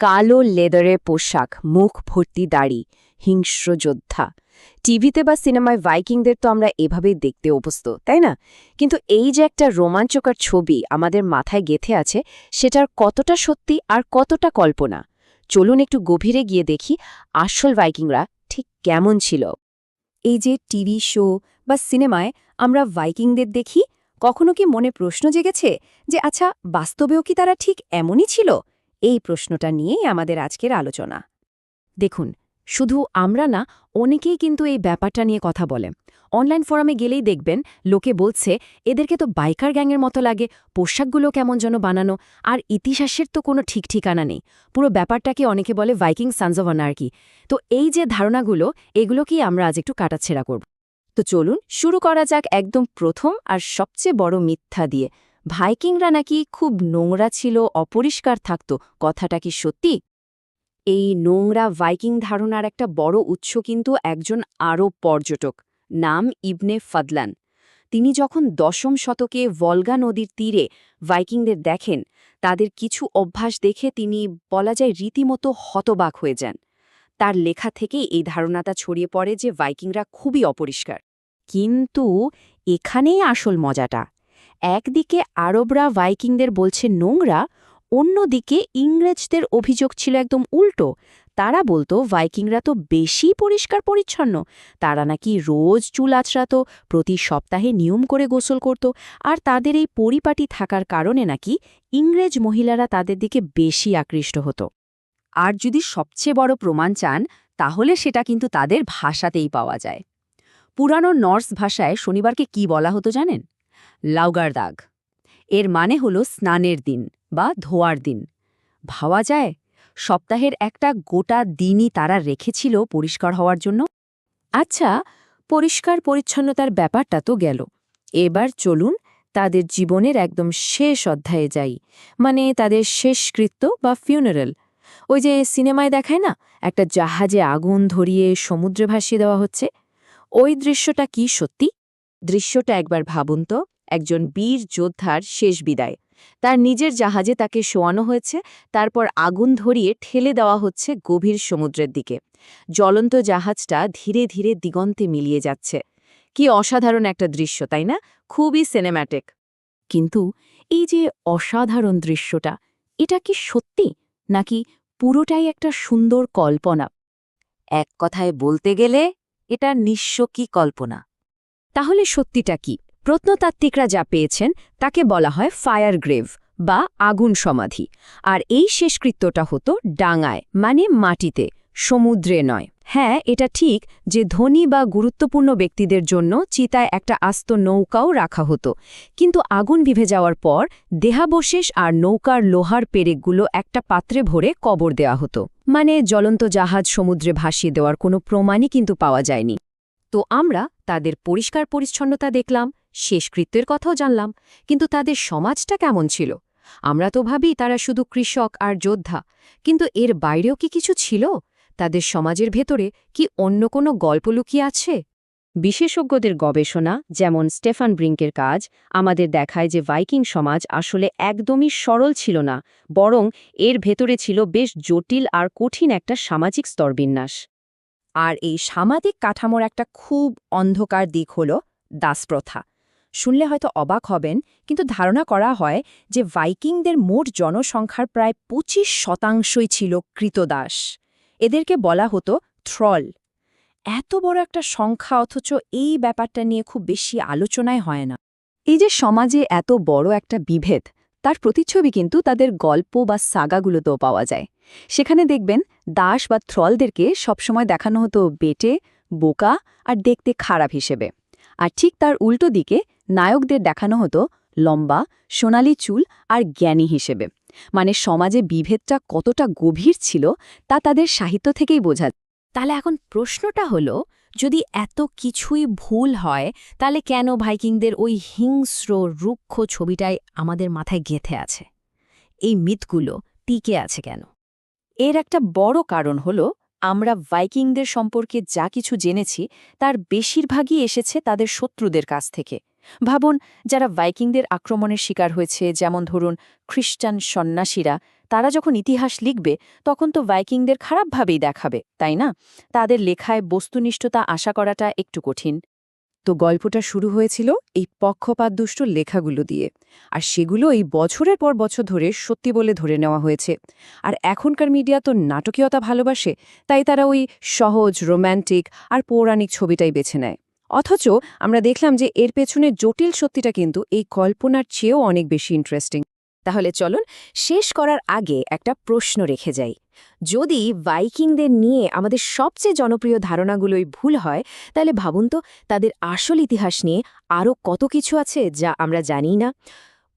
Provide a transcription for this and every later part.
কালো লেদারের পোশাক, মুখ ভর্তি দাড়ি, হিংস্র যোদ্ধা। টিভিতে বা সিনেমায় ভাইকিংদের তো আমরা এভাবেই দেখতে অভ্যস্ত, তাই না? কিন্তু এই যে একটা রোমাঞ্চকর ছবি আমাদের মাথায় গেথে আছে, সেটার কতটা সত্যি আর কতটা কল্পনা? চলুন একটু গভীরে গিয়ে দেখি আসল ভাইকিংরা ঠিক কেমন ছিল। এই যে টিভি শো বা সিনেমায় আমরা ভাইকিংদের দেখি, কখনো কি মনে প্রশ্ন জেগেছে যে আচ্ছা বাস্তবেও কি তারা ঠিক এমনই ছিল? এই প্রশ্নটা নিয়েই আমাদের আজকের আলোচনা। দেখুন, শুধু আমরা না, অনেকেই কিন্তু এই ব্যাপারটা নিয়ে কথা বলে। অনলাইন ফোরামে গেলেই দেখবেন, লোকে বলছে, এদেরকে তো বাইকার গ্যাংয়ের মতো লাগে, পোশাকগুলো কেমন যেন বানানো, আর ইতিহাসের তো কোনো ঠিক ঠিকানা নেই। পুরো ব্যাপারটাকে অনেকে বলে ভাইকিং সানস অফ অনার্কি। তো এই যে ধারণাগুলো, এগুলোকেই আমরা আজ একটু কাটাছেড়া করব। তো চলুন, শুরু করা যাক একদম প্রথম আর সবচেয়ে বড় মিথ্যা দিয়ে। ভাইকিংরা নাকি খুব নোংরা ছিল, অপরিষ্কার থাকত, কথাটা কি সত্যি? এই নোংরা ভাইকিং ধারণার একটা বড় উৎস কিন্তু একজন আরব পর্যটক, নাম ইবনে ফাদলান। তিনি যখন দশম শতকে ভলগা নদীর তীরে ভাইকিংদের দেখেন, তাদের কিছু অভ্যাস দেখে তিনি বলা যায় রীতিমতো হতবাক হয়ে যান। তার লেখা থেকেই এই ধারণাটা ছড়িয়ে পড়ে যে ভাইকিংরা খুবই অপরিষ্কার। কিন্তু এখানেই আসল মজাটা। একদিকে আরবরা ভাইকিংদের বলছে নোংরা, অন্যদিকে ইংরেজদের অভিযোগ ছিল একদম উল্টো। তারা বলতো, ভাইকিংরা তো বেশি পরিষ্কার পরিচ্ছন্ন। তারা নাকি রোজ চুল আছড়াত প্রতি সপ্তাহে নিয়ম করে গোসল করত। আর তাদের এই পরিপাটি থাকার কারণে নাকি ইংরেজ মহিলারা তাদের দিকে বেশি আকৃষ্ট হতো। আর যদি সবচেয়ে বড় প্রমাণ চান, তাহলে সেটা কিন্তু তাদের ভাষাতেই পাওয়া যায়। পুরানো নর্স ভাষায় শনিবারকে কি বলা হতো জানেন? লাউগার দাগ। এর মানে হল স্নানের দিন বা ধোয়ার দিন। ভাবা যায়, সপ্তাহের একটা গোটা দিনই তারা রেখেছিল পরিষ্কার হওয়ার জন্য? আচ্ছা পরিষ্কার পরিচ্ছন্নতার ব্যাপারটা তো গেল। এবার চলুন তাদের জীবনের একদম শেষ অধ্যায়ে যাই। মানে তাদের শেষকৃত্য বা ফিউনারেল ওই যে সিনেমায় দেখায় না, একটা জাহাজে আগুন ধরিয়ে সমুদ্রে ভাসিয়ে দেওয়া হচ্ছে? ওই দৃশ্যটা কি সত্যি? দৃশ্যটা একবার ভাবুন তো, একজন বীর যোদ্ধার শেষ বিদায়। তার নিজের জাহাজে তাকে শোয়ানো হয়েছে, তারপর আগুন ধরিয়ে ঠেলে দেওয়া হচ্ছে গভীর সমুদ্রের দিকে। জ্বলন্ত জাহাজটা ধীরে ধীরে দিগন্তে মিলিয়ে যাচ্ছে। কি অসাধারণ একটা দৃশ্য, তাই না? খুবই সিনেম্যাটিক কিন্তু এই যে অসাধারণ দৃশ্যটা, এটা কি সত্যি? নাকি পুরোটাই একটা সুন্দর কল্পনা? এক কথায় বলতে গেলে, এটা নিঃস্ব কি কল্পনা? তাহলে সত্যিটা কি? প্রত্নতাত্ত্বিকরা যা পেয়েছেন, তাকে বলা হয় ফায়ার গ্রেভ বা আগুন সমাধি। আর এই শেষকৃত্যটা হতো ডাঙায় মানে মাটিতে, সমুদ্রে নয়। হ্যাঁ এটা ঠিক যে ধনী বা গুরুত্বপূর্ণ ব্যক্তিদের জন্য চিতায় একটা আস্ত নৌকাও রাখা হতো। কিন্তু আগুন বিভে যাওয়ার পর দেহাবশেষ আর নৌকার লোহার পেরেকগুলো একটা পাত্রে ভরে কবর দেওয়া হতো। মানে জ্বলন্ত জাহাজ সমুদ্রে ভাসিয়ে দেওয়ার কোনো প্রমাণই কিন্তু পাওয়া যায়নি। তো আমরা তাদের পরিষ্কার পরিচ্ছন্নতা দেখলাম, শেষকৃত্যের কথাও জানলাম, কিন্তু তাদের সমাজটা কেমন ছিল? আমরা তো ভাবি তারা শুধু কৃষক আর যোদ্ধা, কিন্তু এর বাইরেও কি কিছু ছিল? তাদের সমাজের ভেতরে কি অন্য কোনো গল্প লুকিয়ে আছে? বিশেষজ্ঞদের গবেষণা, যেমন স্টেফান ব্রিঙ্কের কাজ, আমাদের দেখায় যে ভাইকিং সমাজ আসলে একদমই সরল ছিল না, বরং এর ভেতরে ছিল বেশ জটিল আর কঠিন একটা সামাজিক স্তরবিন্যাস। আর এই সামাজিক কাঠামোর একটা খুব অন্ধকার দিক হল দাসপ্রথা। শুনলে হয়তো অবাক হবেন, কিন্তু ধারণা করা হয় যে ভাইকিংদের মোট জনসংখ্যার প্রায় ২৫ শতাংশই ছিল কৃতদাস। এদেরকে বলা হতো থ্রল। এত বড় একটা সংখ্যা, অথচ এই ব্যাপারটা নিয়ে খুব বেশি আলোচনায় হয় না। এই যে সমাজে এত বড় একটা বিভেদ তার প্রতিচ্ছবি কিন্তু তাদের গল্প বা সাগাগুলোতেও পাওয়া যায়। সেখানে দেখবেন দাস বা থ্রলদেরকে সবসময় দেখানো হতো বেটে, বোকা আর দেখতে খারাপ হিসেবে। আর ঠিক তার উল্টো দিকে নায়কদের দেখানো হতো লম্বা, সোনালি চুল আর জ্ঞানী হিসেবে। মানে সমাজে বিভেদটা কতটা গভীর ছিল তা তাদের সাহিত্য থেকেই বোঝা তাহলে এখন প্রশ্নটা হলো যদি এত কিছুই ভুল হয়, তাহলে কেন ভাইকিংদের ওই হিংস্র, রুক্ষ ছবিটাই আমাদের মাথায় গেথে আছে? এই মিথগুলো টিকে আছে কেন? এর একটা বড় কারণ হল, আমরা ভাইকিংদের সম্পর্কে যা কিছু জেনেছি, তার বেশিরভাগই এসেছে তাদের শত্রুদের কাছ থেকে। ভাবুন, যারা ভাইকিংদের আক্রমণের শিকার হয়েছে, যেমন ধরুন খ্রিস্টান সন্ন্যাসীরা, তারা যখন ইতিহাস লিখবে, তখন তো ভাইকিংদের খারাপভাবেই দেখাবে, তাই না? তাদের লেখায় বস্তুনিষ্ঠতা আশা করাটা একটু কঠিন। তো গল্পটা শুরু হয়েছিল এই পক্ষপাতদুষ্ট লেখাগুলো দিয়ে, আর সেগুলো এই বছরের পর বছর ধরে সত্যি বলে ধরে নেওয়া হয়েছে। আর এখনকার মিডিয়া তো নাটকীয়তা ভালোবাসে, তাই তারা ওই সহজ, রোম্যান্টিক আর পৌরাণিক ছবিটাই বেছে নেয়। অথচ আমরা দেখলাম যে এর পেছনে জটিল সত্যিটা কিন্তু এই কল্পনার চেয়েও অনেক বেশি ইন্টারেস্টিং তাহলে চলুন শেষ করার আগে একটা প্রশ্ন রেখে যাই। যদি ভাইকিংদের নিয়ে আমাদের সবচেয়ে জনপ্রিয় ধারণাগুলোই ভুল হয়, তাহলে ভাবুন তো তাদের আসল ইতিহাস নিয়ে আরও কত কিছু আছে যা আমরা জানি না।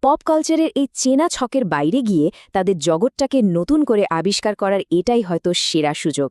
পপ কালচারের এই চেনা ছকের বাইরে গিয়ে তাদের জগৎটাকে নতুন করে আবিষ্কার করার এটাই হয়তো সেরা সুযোগ।